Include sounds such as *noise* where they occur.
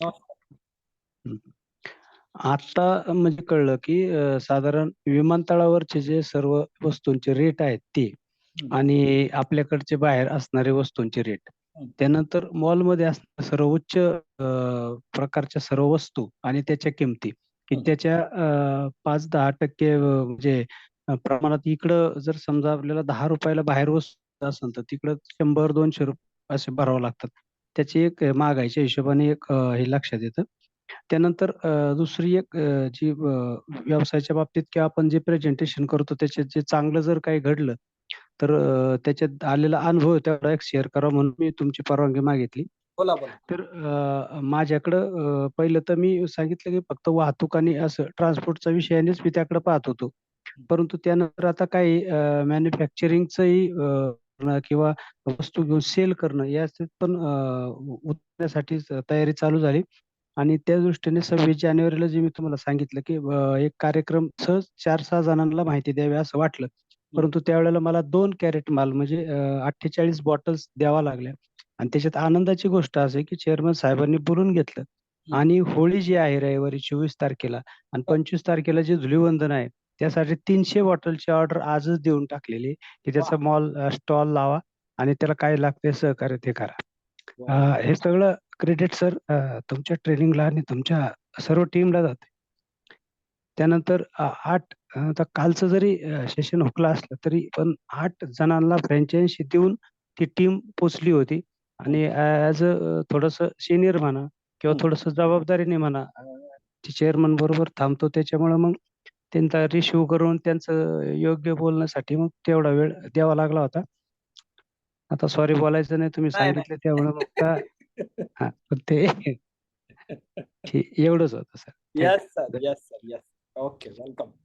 हं. आता म्हणजे कळलं, की अ, साधारण विमानतळावरचे जे सर्व वस्तूंचे रेट आहेत ते हं. आणि आपल्याकडचे बाहेर असणारे वस्तूंचे रेट. हं. त्यानंतर मॉलमध्ये असणाऱ्या सर्व उच्च अ, प्रकारच्या सर्व वस्तू आणि त्याच्या किमती, की हं. त्याच्या अ, 5-10% अ, म्हणजे अ, प्रमाणात इकडं जर समजा आपल्याला ₹10 ला बाहेर वस्तू असेल, तर तिकडं ₹100-200 असे भरावे लागतात. त्याची एक अ, महागाईच्या हिशोबाने एक हे लक्षात येतं. त्यानंतर दुसरी एक जी व्यवसायाच्या बाबतीत किंवा आपण जे प्रेझेंटेशन करतो त्याच्यात जे चांगलं जर काही घडलं, तर त्याच्यात आलेला अनुभव तेवढा एक शेअर करावा म्हणून मी तुमची परवानगी मागितली. बोला, बोला. तर माझ्याकडं पहिलं तर मी सांगितलं, की फक्त वाहतूक आणि असं ट्रान्सपोर्टच्या विषयानेच मी त्याकडे पाहत होतो. परंतु त्यानंतर आता काही मॅन्युफॅक्चरिंगचंही करणं किंवा वस्तू घेऊन सेल करणं याच पण उतरण्यासाठी तयारी चालू झाली. आणि त्या दृष्टीने 26 जानेवारीला जे मी तुम्हाला सांगितलं, की एक कार्यक्रम सहज 4-6 जणांना माहिती द्यावी असं वाटलं. परंतु त्यावेळेला मला दोन कॅरेट माल म्हणजे अठ्ठेचाळीस बॉटल्स द्याव्या लागल्या. आणि त्याच्यात आनंदाची गोष्ट असे की चेअरमन साहेबांनी बोलून घेतलं. आणि होळी जी आहे रविवारी 24 तारखेला आणि पंचवीस तारखेला जे धुलीवंदन आहे, त्यासाठी 300 बॉटलची ऑर्डर आजच देऊन टाकलेली की त्याचा! मॉल स्टॉल लावा आणि त्याला काय लागतंय सहकार्य ते करा. हे सगळं क्रेडिट सर तुमच्या ट्रेनिंगला आणि तुमच्या सर्व टीमला जाते. त्यानंतर 8 आता कालचं जरी सेशन हुकलं असलं, तरी पण 8 जणांना फ्रँचायझी देऊन ती टीम पोहोचली होती. आणि ॲज अ थोडंसं सीनियर म्हणा किंवा. थोडंसं जबाबदारीने म्हणा चेअरमन बरोबर थांबतो त्याच्यामुळं मग त्यांचा रिसीव्ह करून त्यांचं योग्य बोलण्यासाठी मग तेवढा वेळ द्यावा लागला होता. आता सॉरी बोलायचं नाही तुम्ही नाही, सांगितलं. त्यामुळे मग का हां, पण ते *laughs* एवढंच होतं sir. Yes sir. Yes sir, yes. Okay, welcome.